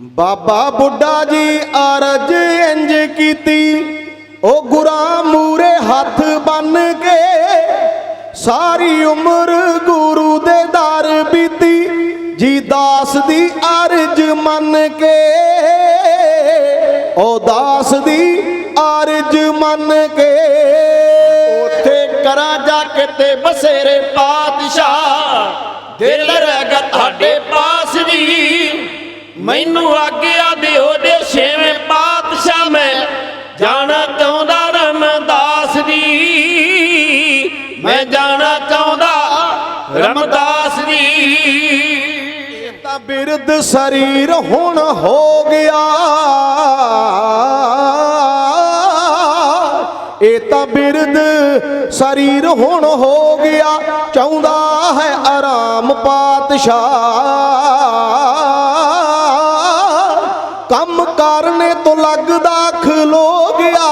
ਬਾਬਾ ਬੁੱਢਾ ਜੀ ਅਰਜ ਇੰਜ ਕੀਤੀ। ਉਹ ਗੁਰਾਂ ਮੂਰੇ ਹੱਥ ਬੰਨ ਕੇ ਸਾਰੀ ਉਮਰ ਗੁਰੂ ਦੇ ਦਰ ਬੀਤੀ। ਜੀ ਦਾਸ ਦੀ ਅਰਜ ਮੰਨ ਕੇ, ਉਹ ਦਾਸ ਦੀ ਅਰਜ ਮੰਨ ਕੇ। ਉੱਥੇ ਕਰਾਂ ਜਾ ਕੇ ਤੇ ਬਸੇਰੇ ਪਾਤਸ਼ਾਹ, ਦਿਲ ਰਹਿ ਗਿਆ ਤੁਹਾਡੇ ਮੈਨੂੰ ਆਗਿਆ ਦਿਓ ਦੇ ਛੇਵੇਂ ਪਾਤਸ਼ਾਹ ਮੈਂ। ਜਾਣਾ ਚਾਹੁੰਦਾ ਰਮਦਾਸ ਦੀ ਮੈਂ ਜਾਣਾ ਚਾਹੁੰਦਾ ਰਮਦਾਸ ਦੀ ਤਾਂ ਬਿਰਧ ਸਰੀਰ ਹੁਣ ਹੋ ਗਿਆ। ਇਹ ਤਾਂ ਬਿਰਧ ਸਰੀਰ ਹੁਣ ਹੋ ਗਿਆ। ਚਾਹੁੰਦਾ ਹੈ ਆਰਾਮ ਪਾਤਸ਼ਾਹ। ਕੰਮ ਕਰਨੇ ਤੋਂ ਲੱਗਦਾ ਖਲੋ ਗਿਆ।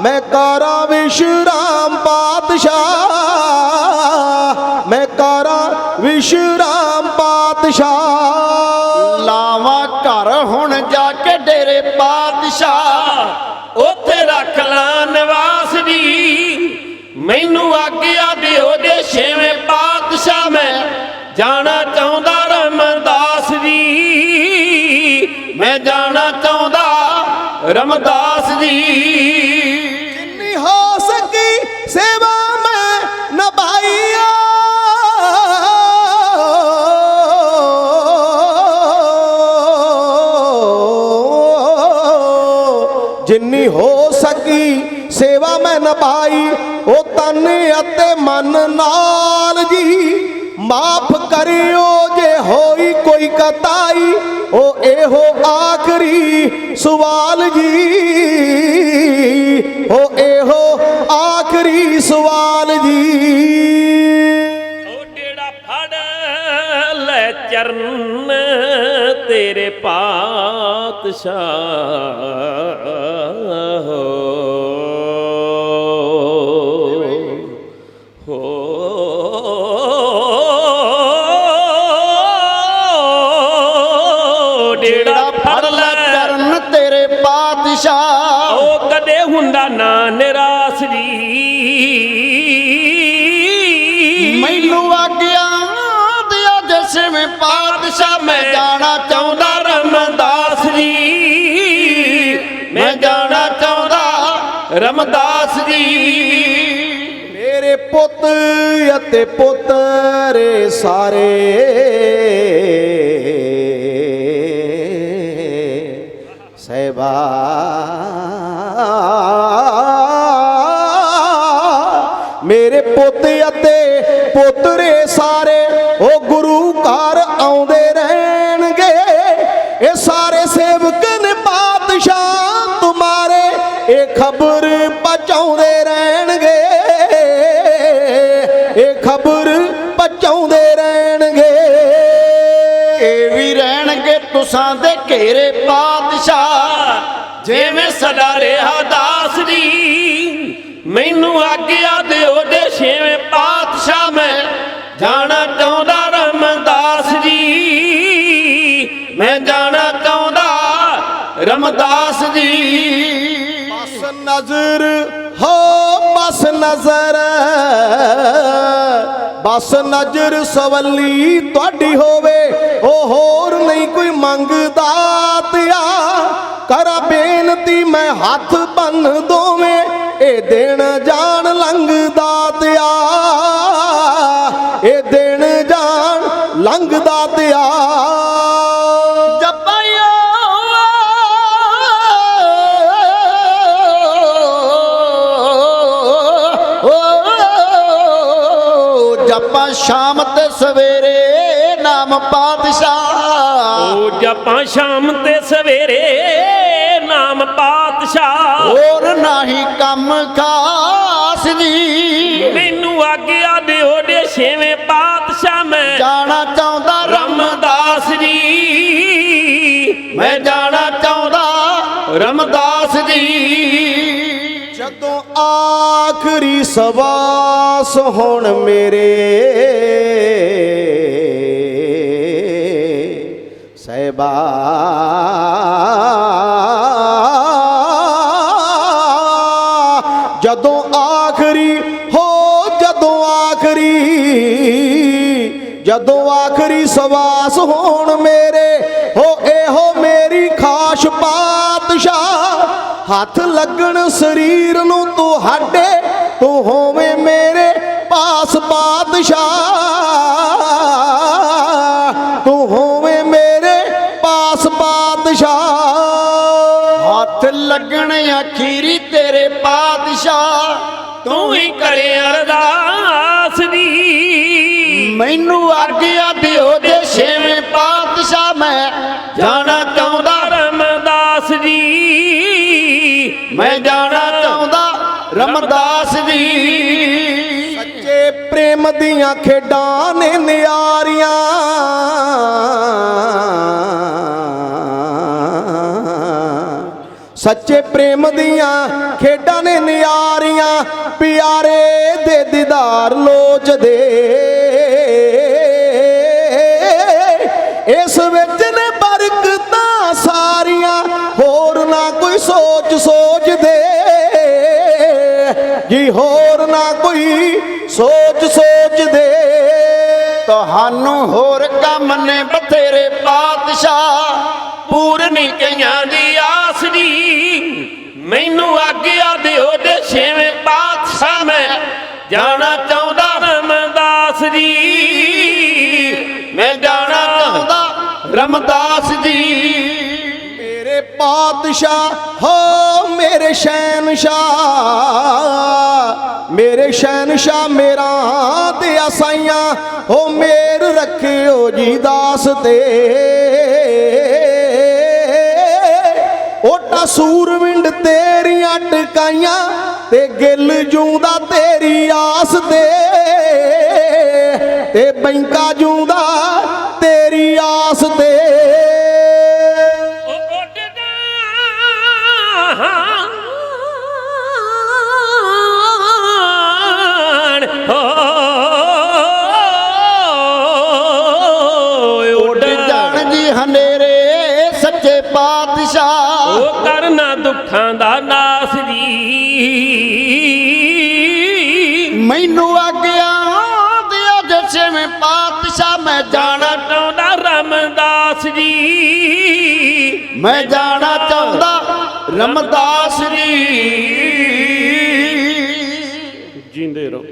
ਮੈਂ ਕਰਾਂ ਵਿਸ਼ਰਾਮ ਪਾਤਸ਼ਾਹ। ਮੈਂ ਕਰਾਂ ਵਿਸ਼ਰਾਮ ਪਾਤਸ਼ਾਹ। ਲਾਵਾਂ ਘਰ ਹੁਣ ਜਾ ਕੇ ਡੇਰੇ ਪਾਤਸ਼ਾਹ। ਉੱਥੇ ਰੱਖ ਲਾਂ ਨਿਵਾਸ ਦੀ। ਮੈਨੂੰ ਮੈਂ ਜਾਣਾ ਚਾਹੁੰਦਾ ਰਮਦਾਸ ਜੀ। ਜਿੰਨੀ ਹੋ ਸਕੀ ਸੇਵਾ ਮੈਂ ਨਿਭਾਈਆ। ਜਿੰਨੀ ਹੋ ਸਕੀ ਸੇਵਾ ਮੈਂ ਨਿਭਾਈ, ਉਹ ਤਨ ਅਤੇ ਮਨ ਨਾਲ ਜੀ। ਮਾਫ ਕਰਿਓ ਜੇ ਹੋਈ ਕੋਈ ਕਤਾਈ। ਉਹ ਇਹੋ ਆਖਰੀ ਸਵਾਲ ਜੀ। ਉਹ ਇਹੋ ਆਖਰੀ ਸਵਾਲ ਜੀ। ਉਹ ਡੇੜਾ ਫੜ ਲੈ ਚਰਨ ਤੇਰੇ ਪਾਤਸ਼ਾਹ। ਹੋ ਡੇੜਾ ਫੜ ਲੈ ਚਰਨ ਤੇਰੇ ਪਾਤਸ਼ਾਹ। ਉਹ ਕਦੇ ਹੁੰਦਾ ਨਾ ਨਿਰਾਸ਼ ਜੀ। ਮੈਨੂੰ ਆਗਿਆ ਦਿਆ ਦਸਵੇਂ ਪਾਤਸ਼ਾਹ ਮੈਂ ਜਾਣਾ ਚਾਹੁੰਦਾ ਰਮਦਾਸ ਜੀ। ਮੈਂ ਜਾਣਾ ਚਾਹੁੰਦਾ ਰਮਦਾਸ ਜੀ। ਮੇਰੇ ਪੁੱਤ ਅਤੇ ਪੁੱਤਰੇ ਸਾਰੇ। ਉਹ ਗੁਰੂ ਘਰ ਆਉਂਦੇ ਰਹਿਣਗੇ। ਇਹ ਸਾਰੇ ਸੇਵਕ ਨੇ ਪਾਤਸ਼ਾਹ ਤੁਮਾਰੇ, ਇਹ ਖਬਰ ਪਹੁੰਚਾਉਂਦੇ ਰਹਿਣਗੇ। ਇਹ ਖਬਰ ਪਹੁੰਚਾਉਂਦੇ ਰਹਿਣਗੇ। ਇਹ ਵੀ ਰਹਿਣਗੇ ਤੁਸਾਂ ਦੇ ਘੇਰੇ ਪਾਤਸ਼ਾਹ ਜਿਵੇਂ ਸਦਾ ਰਿਹਾ ਦਾਸ ਜੀ। ਮੈਨੂੰ ਆਗਿਆ ਦਿਓ ਦੇ ਛੇਵੇਂ ਪਾਤਸ਼ਾਹ ਮੈਂ। ਜਾਣਾ ਮੈਂ ਜਾਣਾ ਚਾਹੁੰਦਾ ਰਮਦਾਸ ਜੀ। ਬਸ ਨਜ਼ਰ, ਹੋ ਬਸ ਨਜ਼ਰ। ਬਸ ਨਜ਼ਰ ਸਵੱਲੀ ਤੁਹਾਡੀ ਹੋਵੇ, ਉਹ ਹੋਰ ਨਹੀਂ ਕੋਈ ਮੰਗਦਾ ਤਿਆ ਕਰਾਂ ਬੇਨਤੀ, ਮੈਂ ਹੱਥ ਬੰਨ ਦੋਵੇਂ, ਇਹ ਦੇਣ ਜਾਣ ਲੰਘਦਾ ਤਿਆ ਇਹ ਦੇਣ ਜਾਣ ਲੰਘਦਾ ਤਿਆ ਸ਼ਾਮ ਤੇ ਸਵੇਰੇ ਨਾਮ ਪਾਤਸ਼ਾਹ। ਉਹ ਜਪਾਂ ਸ਼ਾਮ ਤੇ ਸਵੇਰੇ ਨਾਮ ਪਾਤਸ਼ਾਹ। ਹੋਰ ਨਾਹੀ ਕੰਮ ਖਾਸ ਜੀ ਮੈਨੂੰ ਆਗਿਆ ਦਿਓ ਦੇ ਛੇਵੇਂ ਪਾਤਸ਼ਾਹ ਮੈਂ। ਜਾਣਾ ਚਾਹੁੰਦਾ ਰਮ ਰਮਦਾਸ ਜੀ। ਮੈਂ ਜਾਣਾ ਚਾਹੁੰਦਾ ਰਮਦਾਸ ਜੀ। ਜਦੋਂ ਆਖਰੀ ਸਵਾਸ ਹੁਣ ਮੇਰੇ। ਸਾਹਿਬਾ। ਜਦੋਂ ਆਖਰੀ, ਹੋ ਜਦੋਂ ਆਖਰੀ ਜਦੋਂ ਆਖਰੀ ਸਵਾਸ ਹੋਣ ਮੇਰੇ, ਹੋ ਇਹੋ ਮੇਰੀ ਖਾਸ ਪਾਤਸ਼ਾਹ। ਹੱਥ ਲੱਗਣ ਸਰੀਰ ਨੂੰ ਤੁਹਾਡੇ ਤੂੰ ਹੋਵੇਂ ਮੇਰੇ ਪਾਸ ਪਾਤਸ਼ਾਹ ਤੂੰ ਹੋਵੇਂ ਮੇਰੇ ਪਾਸ ਪਾਤਸ਼ਾਹ ਹੱਥ ਲੱਗਣ ਅਖੀਰੀ ਤੇਰੇ ਪਾਤਸ਼ਾਹ ਤੂੰ ਹੀ ਕਰੇ ਅਰਦਾਸ ਦੀ। ਮੈਨੂੰ ਆਗਿਆ ਦਿਓ ਦੇ ਛੇਵੇਂ ਪਾਤਸ਼ਾਹ ਮੈਂ ਜਾਣਾ ਚਾਹੁੰਦਾ ਮੈਂ ਜਾਣਾ ਚਾਹੁੰਦਾ ਰਮਦਾਸ ਜੀ। ਸੱਚੇ ਪ੍ਰੇਮ ਦੀਆਂ ਖੇਡਾਂ ਨੇ ਨਿਆਰੀਆਂ। ਸੱਚੇ ਪ੍ਰੇਮ ਦੀਆਂ ਖੇਡਾਂ ਨੇ ਨਿਆਰੀਆਂ। ਪਿਆਰੇ ਦੇ ਦੀਦਾਰ ਲੋਚਦੇ ਸੋਚ ਸੋਚਦੇ। ਜੀ ਹੋਰ ਨਾ ਕੋਈ ਸੋਚ ਸੋਚਦੇ। ਤੁਹਾਨੂੰ ਹੋਰ ਕੰਮ ਨੇ ਬਥੇਰੇ ਪਾਤਸ਼ਾਹ। ਪੂਰਨੀ ਕਈਆਂ ਦੀ ਆਸ ਦੀ ਮੈਨੂੰ ਆਗਿਆ ਦਿਓ ਦੇ ਛੇਵੇਂ ਪਾਤਸ਼ਾਹ ਮੈਂ। ਜਾਣਾ ਚਾਹੁੰਦਾ ਰਮਦਾਸ ਜੀ। ਮੈਂ ਜਾਣਾ ਚਾਹੁੰਦਾ ਰਮਦਾਸ ਜੀ। ਬਾਦਸ਼ਾਹ, ਹੋ ਮੇਰੇ ਸ਼ਹਿਨशाह ਮੇਰੇ ਸ਼ਹਿਨशाह ਮੇਰਾ ਤੇ ਆਸਾਈਆਂ ਹੋ ਮੇਰ ਰੱਖਿਓ ਜੀ ਦਾਸ ਤੇ। ਓਟਾ ਸੂਰਵਿੰਡ ਤੇਰੀਆਂ ਟਕਾਈਆਂ ਤੇ ਗਿੱਲ ਜੂੰਦਾ ਤੇਰੀ ਆਸ ਤੇ। ਤੇ ਬੈਂਕਾ ਜੂੰਦਾ ਤੇਰੀ ਆਸ ਤੇ। ਦੁੱਖਾਂ ਦਾ ਨਾਸ ਜੀ। ਮੈਨੂੰ ਆਗਿਆ ਦਿਓ ਦੇ ਛੇਵੇਂ ਪਾਤਸ਼ਾਹ ਮੈਂ ਜਾਣਾ ਜਾਣਾ ਚਾਹੁੰਦਾ ਰਮਦਾਸ ਜੀ। ਮੈਂ ਜਾਣਾ ਚਾਹੁੰਦਾ ਰਮਦਾਸ ਜੀ। ਜਿੰਦੇ ਰਹੋ।